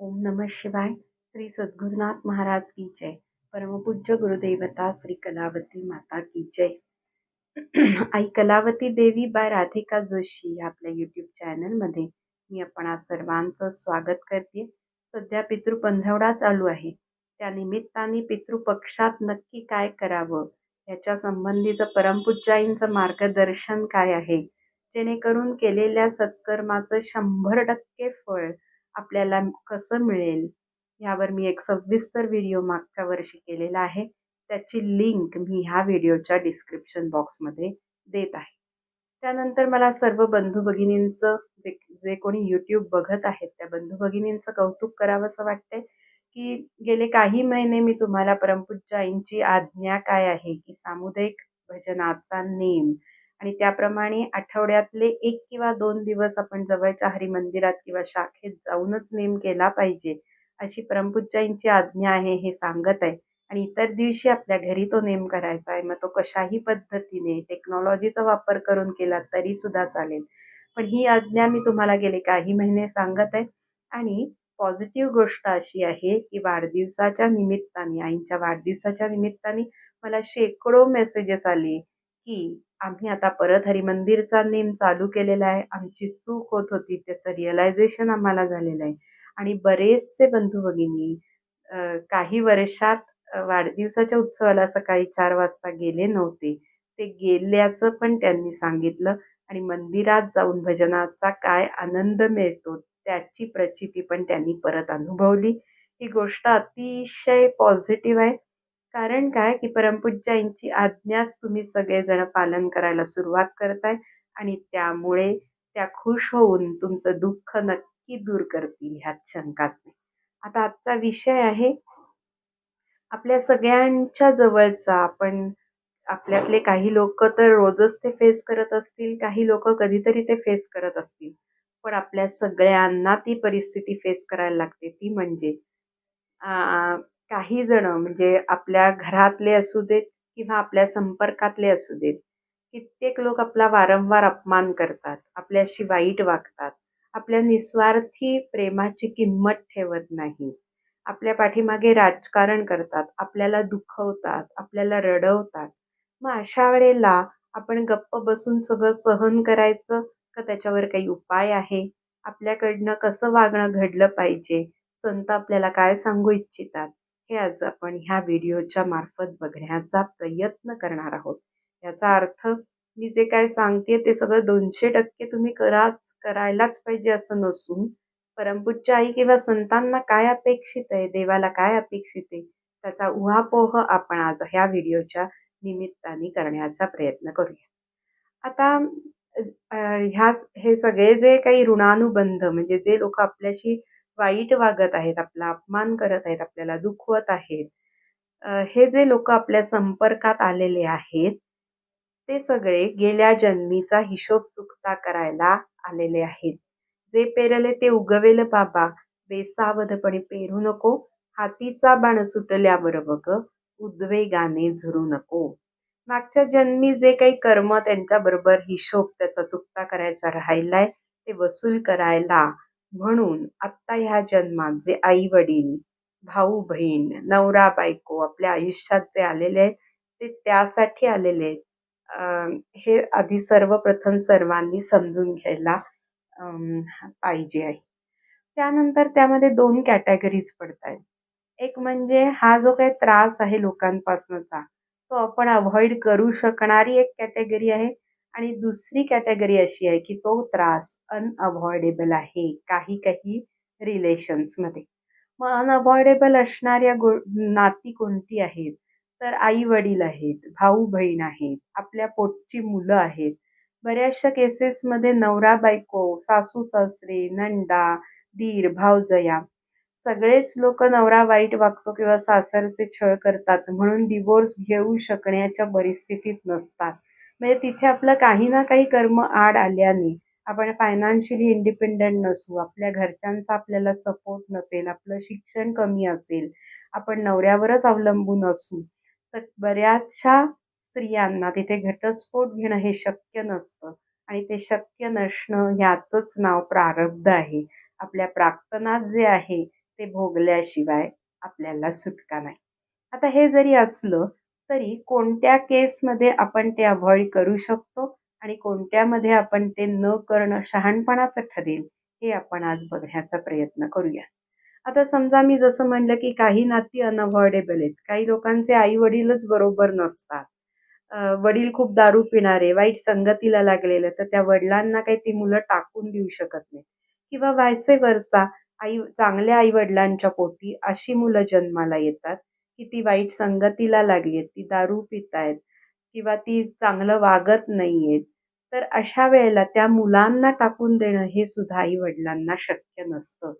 ओम नमः शिवाय. श्री सद्गुरुनाथ महाराज की जय. परमपूज्य गुरुदेवता श्री कलावती माता की जय. आई कलावती देवी बाय राधिका जोशी या आपल्या यूट्यूब चॅनलमध्ये मी आपण सर्वांचं स्वागत करते. सध्या पितृ पंधरवडा चालू आहे. त्या निमित्ताने पितृपक्षात नक्की काय करावं? याच्या संबंधीचं परमपूज्याईंचं मार्गदर्शन काय आहे? जेणेकरून केलेल्या सत्कर्माचं शंभर टक्के फळ आपल्याला कसं मिळेल यावर मी एक सविस्तर व्हिडिओ मागच्या वर्षी केलेला आहे. त्याची लिंक मी ह्या व्हिडिओच्या डिस्क्रिप्शन बॉक्समध्ये देत आहे. त्यानंतर मला सर्व बंधू भगिनींचं जे जे कोणी यूट्यूब बघत आहेत त्या बंधू भगिनींचं कौतुक करावं असं वाटतंय की गेले काही महिने मी तुम्हाला परमपूज्य आईंची आज्ञा काय आहे की सामुदायिक भजनाचा नेम आणि त्याप्रमाणे आठवड्यातले एक किंवा दोन दिवस आपण जवळच्या हरिमंदिरात किंवा शाखेत जाऊनच नेम केला पाहिजे अशी परमपूज्यांची आज्ञा आहे हे सांगत आहे. आणि इतर दिवशी आपल्या घरी तो नेम करायचा आहे. मग तो कशाही पद्धतीने टेक्नॉलॉजीचा वापर करून केला तरी सुद्धा चालेल. पण ही आज्ञा मी तुम्हाला गेले काही महिने सांगत आहे. आणि पॉझिटिव्ह गोष्ट अशी आहे की वाढदिवसाच्या निमित्ताने आईंच्या वाढदिवसाच्या निमित्ताने मला शेकडो मेसेजेस आले की आम्ही आता परत हरिमंदिरचा नेम चालू केलेला आहे. आमची चूक होत होती त्याचं रिअलायझेशन आम्हाला झालेलं आहे. आणि बरेचसे बंधू भगिनी काही वर्षात वाढदिवसाच्या उत्सवाला सकाळी चार वाजता गेले नव्हते. ते गेल्याचं पण त्यांनी सांगितलं. आणि मंदिरात जाऊन भजनाचा काय आनंद मिळतो त्याची प्रचिती पण त्यांनी परत अनुभवली. ही गोष्ट अतिशय पॉझिटिव्ह आहे. कारण काय? की परमपूज्यांची आज्ञाच तुम्ही सगळेजण पालन करायला सुरुवात करताय आणि त्यामुळे त्या खुश होऊन तुमचं दुःख नक्की दूर करतील ह्यात शंकाच नाही. आता आजचा विषय आहे आपल्या सगळ्यांच्या जवळचा. आपण आपल्यातले काही लोक तर रोजच ते फेस करत असतील काही लोक कधीतरी ते फेस करत असतील. पण आपल्या सगळ्यांना ती परिस्थिती फेस करायला लागते. ती म्हणजे काही जण म्हणजे आपल्या घरातले असू देत किंवा आपल्या संपर्कातले असू देत कित्येक लोक आपला वारंवार अपमान करतात आपल्याशी वाईट वागतात आपल्या निस्वार्थी प्रेमाची किंमत ठेवत नाही. आपल्या पाठीमागे राजकारण करतात आपल्याला दुखवतात आपल्याला रडवतात. मग अशा वेळेला आपण गप्प बसून सगळं सहन करायचं का? त्याच्यावर काही उपाय आहे? आपल्याकडनं कसं वागणं घडलं पाहिजे? संत आपल्याला काय सांगू इच्छितात? हे आज आपण ह्या व्हिडिओच्या मार्फत बघण्याचा प्रयत्न करणार आहोत. याचा अर्थ मी जे काय सांगते ते सगळं दोनशे टक्के तुम्ही कराच करायलाच पाहिजे असं नसून परमपूज्य आई किंवा संतांना काय अपेक्षित आहे देवाला काय अपेक्षित आहे त्याचा उहापोह आपण आज ह्या व्हिडिओच्या निमित्ताने करण्याचा प्रयत्न करूया. आता ह्या हे सगळे जे काही ऋणानुबंध म्हणजे जे लोक आपल्याशी वाईट वागत आहेत आपला अपमान करत आहेत आपल्याला दुखवत आहेत. हे जे लोक आपल्या संपर्कात आलेले आहेत ते सगळे गेल्या जन्मीचा हिशोब चुकता करायला आलेले आहेत. जे पेरले ते उगवेल बाबा. बेसावधपणे पेरू नको. हातीचा बाण सुटल्यावर बघ. उद्वेगाने झुरू नको. मागच्या जन्मी जे काही कर्म त्यांच्याबरोबर हिशोब त्याचा चुकता करायचा राहिलाय ते वसूल करायला म्हणून आत्ता ह्या जन्मात जे आई वडील भाऊ बहीण नवरा बायको आपल्या आयुष्यात जे आलेले आहेत ते त्यासाठी आलेले आहेत. हे आधी सर्वप्रथम सर्वांनी समजून घ्यायला पाहिजे आहे. त्यानंतर त्यामध्ये दोन कॅटेगरीज पडत आहेत एक म्हणजे हा जो काही त्रास आहे लोकांपासूनचा तो आपण अवॉइड करू शकणारी एक कॅटेगरी आहे. आणि दुसरी कॅटेगरी अशी आहे की तो त्रास अनअवॉइडेबल आहे काही काही रिलेशन्समध्ये मग अनअवॉइडेबल असणाऱ्या गो नाती कोणती आहेत? तर आई वडील आहेत भाऊ बहीण आहेत आपल्या पोटची मुलं आहेत. बऱ्याचशा केसेसमध्ये नवरा बायको सासू सासरे नंदा दीर भावजया सगळेच लोक नवरा वाईट वागतो किंवा सासरचे छळ करतात म्हणून डिवोर्स घेऊ शकण्याच्या परिस्थितीत नसतात. म्हणजे तिथे आपलं काही ना काही कर्म आड आल्याने आपण फायनान्शियली इंडिपेंडंट नसू आपल्या घरच्यांचा आपल्याला सपोर्ट नसेल आपलं शिक्षण कमी असेल आपण नवऱ्यावरच अवलंबून असू तर बऱ्याचशा स्त्रियांना तिथे घटस्फोट घेणं हे शक्य नसतं आणि ते शक्य नसणं ह्याचंच नाव प्रारब्ध आहे. आपल्या प्राक्तनात जे आहे ते भोगल्याशिवाय आपल्याला सुटका नाही. आता हे जरी असलं तरी कोणत्या केसमध्ये आपण ते अव्हॉइड करू शकतो आणि कोणत्यामध्ये आपण ते न करणं शहाणपणाचं ठरेल हे आपण आज बघण्याचा प्रयत्न करूया. आता समजा मी जसं म्हणलं की काही नाती अनअवॉइडेबल आहेत. काही लोकांचे आई वडीलच बरोबर नसतात. वडील खूप दारू पिणारे वाईट संगतीला लागलेले तर त्या वडिलांना काही ती मुलं टाकून देऊ शकत नाही किंवा व्हायचे वरसा आई चांगल्या आई वडिलांच्या पोटी अशी मुलं जन्माला येतात. की ती वाईट संगतीला लागली आहेत ती दारू पितायत किंवा ती चांगलं वागत नाहीयेत तर अशा वेळेला त्या मुलांना टाकून देणं हे सुद्धा आई वडिलांना शक्य नसतं.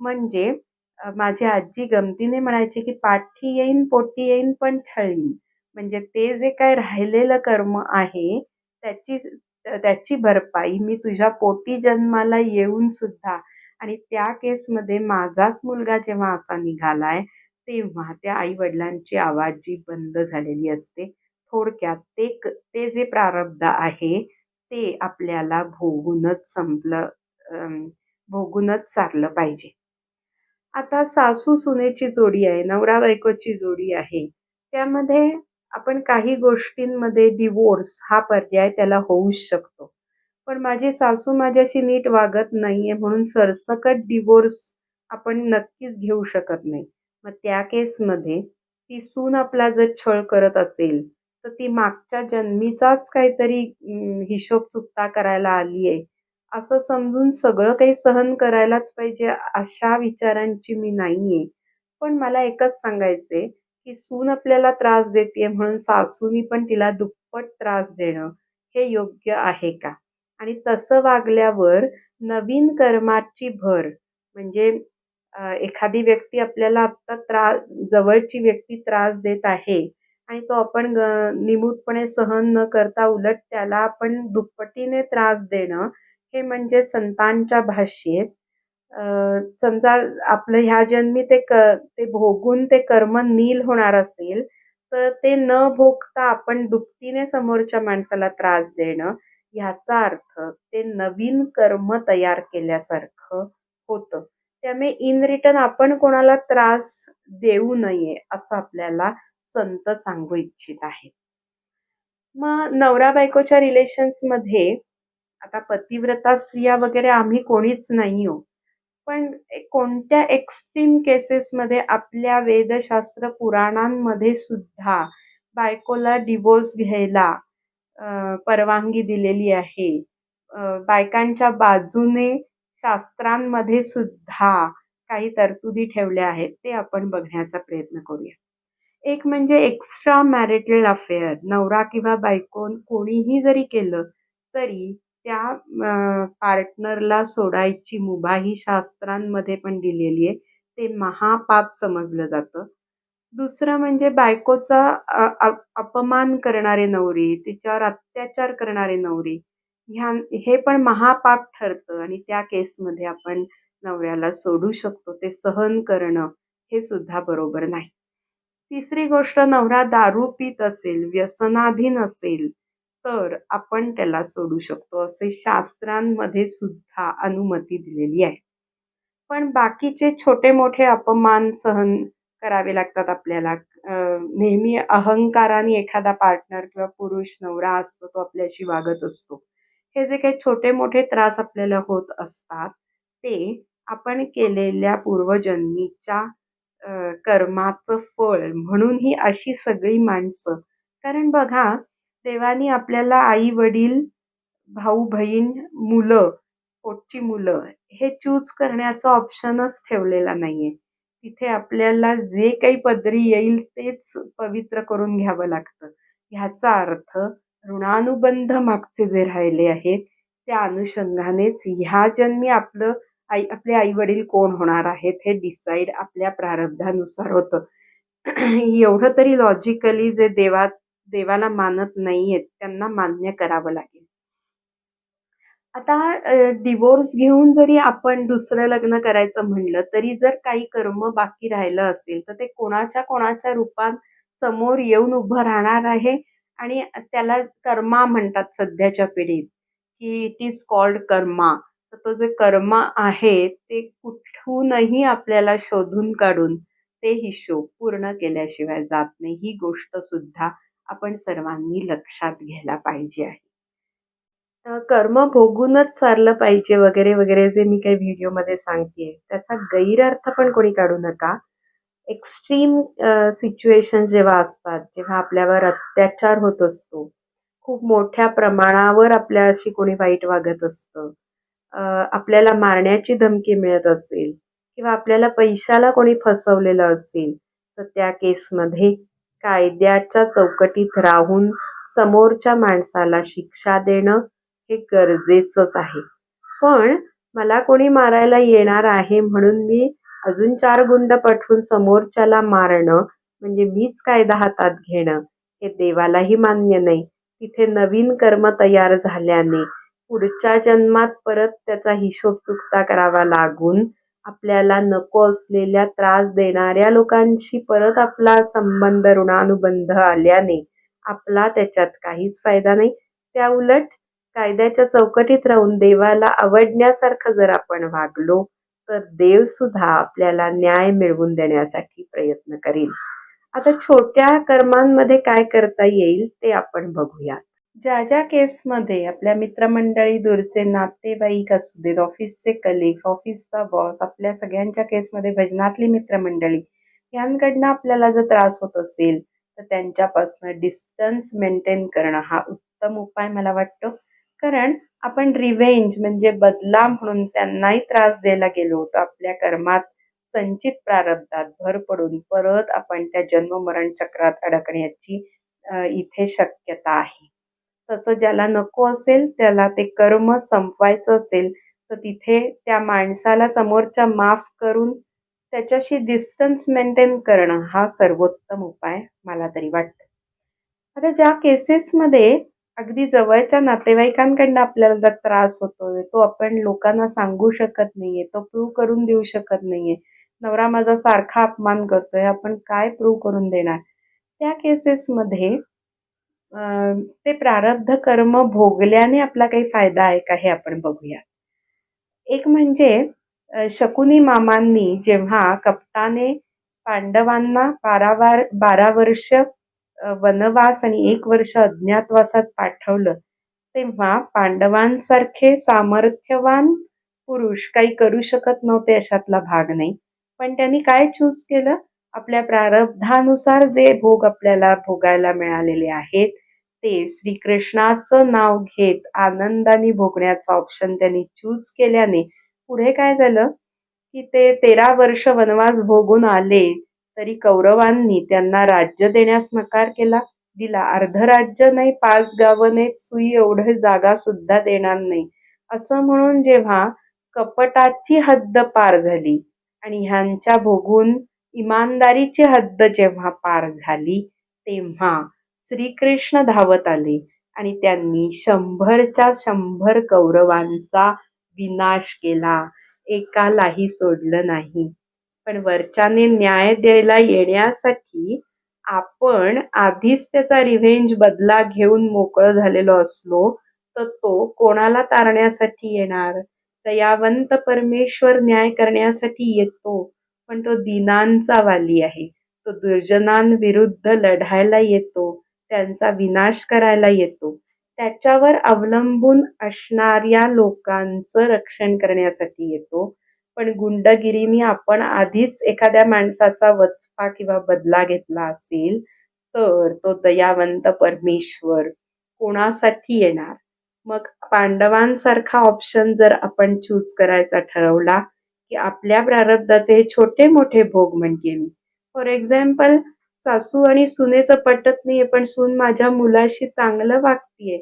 म्हणजे माझी आजी गमतीने म्हणायची की पाठी येईन पोटी येईन पण छळीन. म्हणजे ते जे काय राहिलेलं कर्म आहे त्याची त्याची भरपाई मी तुझ्या पोटी जन्माला येऊन सुद्धा आणि त्या केसमध्ये माझाच मुलगा जेव्हा असा निघालाय तेव्हा त्या आईवडिलांची आवाज जी बंद झालेली असते थोडक्यात ते क ते जे प्रारब्ध आहे ते आपल्याला भोगूनच संपलं भोगूनच सारलं पाहिजे. आता सासू सुनेची जोडी आहे नवरा बायकोची जोडी आहे. त्यामध्ये आपण काही गोष्टींमध्ये डिवोर्स हा पर्याय त्याला होऊच शकतो. पण माझी सासू माझ्याशी नीट वागत नाही आहे म्हणून सरसकट डिवोर्स आपण नक्कीच घेऊ शकत नाही. मग त्या केसमध्ये ती सून आपला जर छळ करत असेल तर ती मागच्या जन्मीचाच काहीतरी हिशोब चुकता करायला आली आहे असं समजून सगळं काही सहन करायलाच पाहिजे अशा विचारांची मी नाही आहे पण मला एकच सांगायचे की सून आपल्याला त्रास देते म्हणून सासूनी पण तिला दुप्पट त्रास देणं हे योग्य आहे का? आणि तसं वागल्यावर नवीन कर्माची भर म्हणजे एखादी व्यक्ती आपल्याला आत्ता त्रास जवळची व्यक्ती त्रास देत आहे आणि तो आपण ग- निमूटपणे सहन न करता उलट त्याला आपण दुप्पटीने त्रास देणं हे म्हणजे संतांच्या भाषेत समजा आपलं ह्या जन्मी ते क ते भोगून ते कर्म नील होणार असेल तर ते न भोगता आपण दुपटीने समोरच्या माणसाला त्रास देणं ह्याचा अर्थ ते नवीन कर्म तयार केल्यासारखं होतं. त्यामुळे इन रिटर्न आपण कोणाला त्रास देऊ नये असं आपल्याला संत सांगू इच्छित आहे मग नवरा बायकोच्या रिलेशन्समध्ये आता पतिव्रता स्त्रिया वगैरे आम्ही कोणीच नाही हो. पण कोणत्या एक्स्ट्रीम केसेसमध्ये आपल्या वेदशास्त्र पुराणांमध्ये सुद्धा बायकोला डिवोर्स घ्यायला परवानगी दिलेली आहे. बायकांच्या बाजूने शास्त्रांमध्ये सुद्धा काही तरतुदी ठेवल्या आहेत ते आपण बघण्याचा प्रयत्न करूया. एक म्हणजे एक्स्ट्रा मॅरिटल अफेअर नवरा किंवा बायको कोणीही जरी केलं तरी त्या पार्टनरला सोडायची मुभा ही शास्त्रांमध्ये पण दिलेली आहे ते महापाप समजलं जातं. दुसरं म्हणजे बायकोचा अपमान करणारे नवरी तिच्यावर अत्याचार करणारे नवरी ह्या हे पण महापाप ठरतं आणि त्या केसमध्ये आपण नवऱ्याला सोडू शकतो ते सहन करणं हे सुद्धा बरोबर नाही. तिसरी गोष्ट नवरा दारू पित असेल व्यसनाधीन असेल तर आपण त्याला सोडू शकतो असे शास्त्रांमध्ये सुद्धा अनुमती दिलेली आहे. पण बाकीचे छोटे मोठे अपमान सहन करावे लागतात आपल्याला. नेहमी अहंकाराने एखादा पार्टनर किंवा पुरुष नवरा असतो तो आपल्याशी वागत असतो. हे जे काही छोटे मोठे त्रास आपल्याला होत असतात ते आपण केलेल्या पूर्वजन्मीच्या कर्माचं फळ म्हणून ही अशी सगळी माणसं. कारण बघा देवानी आपल्याला आई वडील भाऊ बहीण मुलं पोटची मुलं हे चूज करण्याचा ऑप्शनच ठेवलेला नाहीये. तिथे आपल्याला जे काही पदरी येईल तेच पवित्र करून घ्यावं लागतं. ह्याचा अर्थ ऋणानुबंध मागचे जे राहिले आहेत त्या अनुषंगानेच ह्या जन्मी आपलं आई आपले आई वडील कोण होणार आहेत हे डिसाईड आपल्या प्रारब्धानुसार होतं. एवढं तरी लॉजिकली जे देवा देवाला मानत नाहीयेत त्यांना मान्य करावं लागेल. आता डिवोर्स घेऊन जरी आपण दुसरं लग्न करायचं म्हणलं तरी जर काही कर्म बाकी राहिलं असेल तर ते कोणाच्या कोणाच्या रूपात समोर येऊन उभं राहणार आहे आणि त्याला कर्मा म्हणतात सध्याच्या पिढीत की इट इज कॉल्ड कर्मा. तर तो जे कर्मा आहे ते कुठूनही आपल्याला शोधून काढून ते हिशोब पूर्ण केल्याशिवाय जात नाही. ही गोष्ट सुद्धा आपण सर्वांनी लक्षात घ्यायला पाहिजे आहे. तर कर्म भोगूनच सारलं पाहिजे वगैरे वगैरे जे मी काही व्हिडिओमध्ये सांगतेय त्याचा गैरअर्थ पण कोणी काढू नका. एक्स्ट्रीम सिच्युएशन जेव्हा असतात जेव्हा आपल्यावर अत्याचार होत असतो खूप मोठ्या प्रमाणावर आपल्याशी कोणी वाईट वागत असतं आपल्याला मारण्याची धमकी मिळत असेल किंवा आपल्याला पैशाला कोणी फसवलेलं असेल तर त्या केसमध्ये कायद्याच्या चौकटीत राहून समोरच्या माणसाला शिक्षा देणं हे गरजेचंच आहे. पण मला कोणी मारायला येणार आहे म्हणून मी अजून चार गुंड पाठवून समोरच्याला मारणं म्हणजे मीच कायदा हातात घेणं हे देवालाही मान्य नाही. तिथे नवीन कर्म तयार झाल्याने पुढच्या जन्मात परत त्याचा हिशोब चुकता करावा लागून आपल्याला नको असलेल्या त्रास देणाऱ्या लोकांशी परत आपला संबंध ऋणानुबंध आल्याने आपला त्याच्यात काहीच फायदा नाही. त्या उलट कायद्याच्या चौकटीत राहून देवाला आवडण्यासारखं जर आपण वागलो तर देव सुद्धा आपल्याला न्याय मिळवून देण्यासाठी प्रयत्न करील. आता छोट्या कर्मांमध्ये काय करता येईल ते आपण बघूया ज्या ज्या केसमध्ये आपल्या मित्रमंडळी दूरचे नातेवाईक असू देत ऑफिसचे कलिग्स ऑफिसचा बॉस आपल्या सगळ्यांच्या केसमध्ये भजनातली मित्रमंडळी यांकडनं आपल्याला जर त्रास होत असेल तर त्यांच्यापासून डिस्टन्स मेंटेन करणं हा उत्तम उपाय मला वाटतो. कारण आपण रिव्हेंज म्हणजे बदला म्हणून त्यांनाही त्रास द्यायला गेलो तर आपल्या कर्मात संचित प्रारब्धात भर पडून परत आपण त्या जन्ममरण चक्रात अडकण्याची इथे शक्यता आहे. तसं ज्याला नको असेल त्याला ते कर्म संपवायचं असेल तर तिथे त्या माणसाला समोरच्या माफ करून त्याच्याशी डिस्टन्स मेंटेन करणं हा सर्वोत्तम उपाय मला तरी वाटतं. आता ज्या केसेसमध्ये अगदी जवळच्या नातेवाईकांकडनं आपल्याला त्रास होतोय तो आपण लोकांना सांगू शकत नाहीये तो प्रूव्ह करून देऊ शकत नाहीये. नवरा माझा सारखा अपमान करतोय आपण काय प्रूव्ह करून देणार? त्या केसेसमध्ये ते प्रारब्ध कर्म भोगल्याने आपला काही फायदा आहे का हे आपण बघूया. एक म्हणजे शकुनी मामांनी जेव्हा कप्ताने पांडवांना बारा वार बारा वर्ष वनवास आणि एक वर्ष अज्ञातवासात पाठवलं. तेव्हा पांडवांसारखे सामर्थ्यवान पुरुष काही करू शकत नव्हते अशातला भाग नाही. पण त्यांनी काय चूज केलं? आपल्या प्रारब्धानुसार जे भोग आपल्याला भोगायला मिळालेले आहेत ते श्रीकृष्णाचं नाव घेत आनंदाने भोगण्याचा ऑप्शन त्यांनी चूज केल्याने पुढे काय झालं? की ते तेरा वर्ष वनवास भोगून आले. तरी कौरवांनी त्यांना राज्य देण्यास नकार केला दिला. अर्ध राज्य नाही पाच गावं नाहीत सुई एवढे जागा सुद्धा देणार नाही. असं म्हणून जेव्हा कपटाची हद्द पार झाली आणि ह्यांच्या भोगून इमानदारीची हद्द जेव्हा पार झाली तेव्हा श्रीकृष्ण धावत आले आणि त्यांनी शंभरच्या शंभर कौरवांचा विनाश केला. एकालाही सोडलं नाही. पण वरच्याने न्याय द्यायला येण्यासाठी आपण आधीच त्याचा रिव्हेंज बदला घेऊन मोकळं झालेलो असलो तर तो कोणाला तारण्यासाठी येणार? दयावंत परमेश्वर न्याय करण्यासाठी येतो पण तो दिनांचा वाली आहे. तो दुर्जनांविरुद्ध लढायला येतो त्यांचा विनाश करायला येतो. त्याच्यावर अवलंबून असणाऱ्या लोकांचं रक्षण करण्यासाठी येतो. पण गुंडगिरीने आपण आधीच एखाद्या माणसाचा वचपा किंवा बदला घेतला असेल तर तो दयावंत परमेश्वर कोणासाठी येणार? मग पांडवांसारखा ऑप्शन जर आपण चूज करायचा ठरवला की आपल्या प्रारब्धाचे हे छोटे मोठे भोग म्हणजे मी. फॉर एक्झाम्पल सासू आणि सुनेचं पटत नाहीये पण सून माझ्या मुलाशी चांगलं वागतीये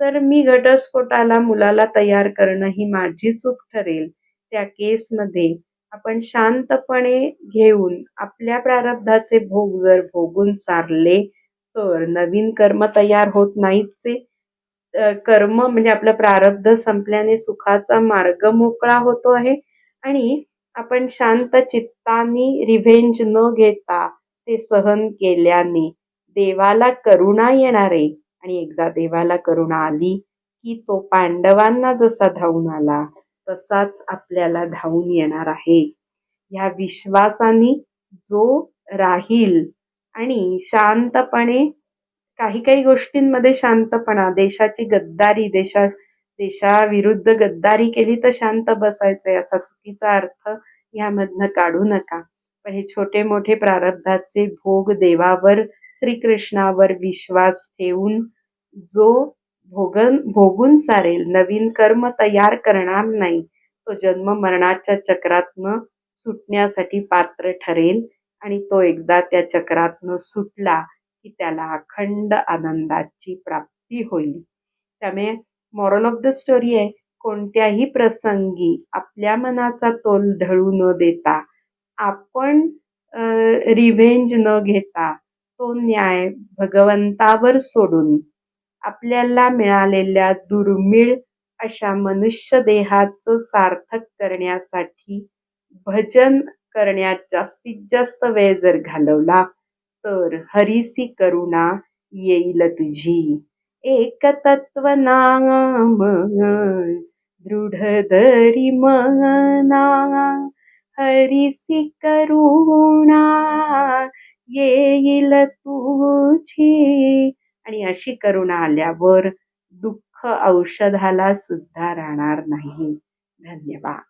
तर मी घटस्फोटाला मुलाला तयार करणं ही माझी चूक ठरेल. त्या केसमध्ये आपण शांतपणे घेऊन आपल्या प्रारब्धाचे भोग जर भोगून सारले तर नवीन कर्म तयार होत नाहीचे कर्म म्हणजे आपलं प्रारब्ध संपल्याने सुखाचा मार्ग मोकळा होतो आहे. आणि आपण शांत चित्तानी रिव्हेंज न घेता ते सहन केल्याने देवाला करुणा येणारे. आणि एकदा देवाला करुणा आली की तो पांडवांना जसा धावून आला तसाच आपल्याला धावून येणार आहे. ह्या विश्वासाने जो राहील आणि शांतपणे काही काही गोष्टींमध्ये शांतपणा देशाची गद्दारी देशा देशाविरुद्ध गद्दारी केली तर शांत बसायचंय असा चुकीचा अर्थ यामधनं काढू नका. पण हे छोटे मोठे प्रारब्धाचे भोग देवावर श्रीकृष्णावर विश्वास ठेवून जो भोगन भोगून सारेल. नवीन कर्म तयार करणार नाही. तो जन्म मरणाच्या चक्रातनं सुटण्यासाठी पात्र ठरेल आणि तो एकदा त्या चक्रातनं सुटला की त्याला अखंड आनंदाची प्राप्ती होईल. त्यामुळे मॉरल ऑफ द स्टोरी आहे कोणत्याही प्रसंगी आपल्या मनाचा तोल ढळू न देता आपण रिव्हेंज न घेता तो न्याय भगवंतावर सोडून आपल्याला मिळालेल्या दुर्मिळ अशा मनुष्य देहाचं सार्थक करण्यासाठी भजन करण्यात जास्तीत जास्त वेळ जर घालवला तर हरीसी करुणा येईल तुझी. एक तत्व नाम दृढ धरी मना हरीसी करुणा येईल तुझी. आणि अशी करुणा आल्यावर दुःख औषधाला सुद्धा राहणार नाही. धन्यवाद.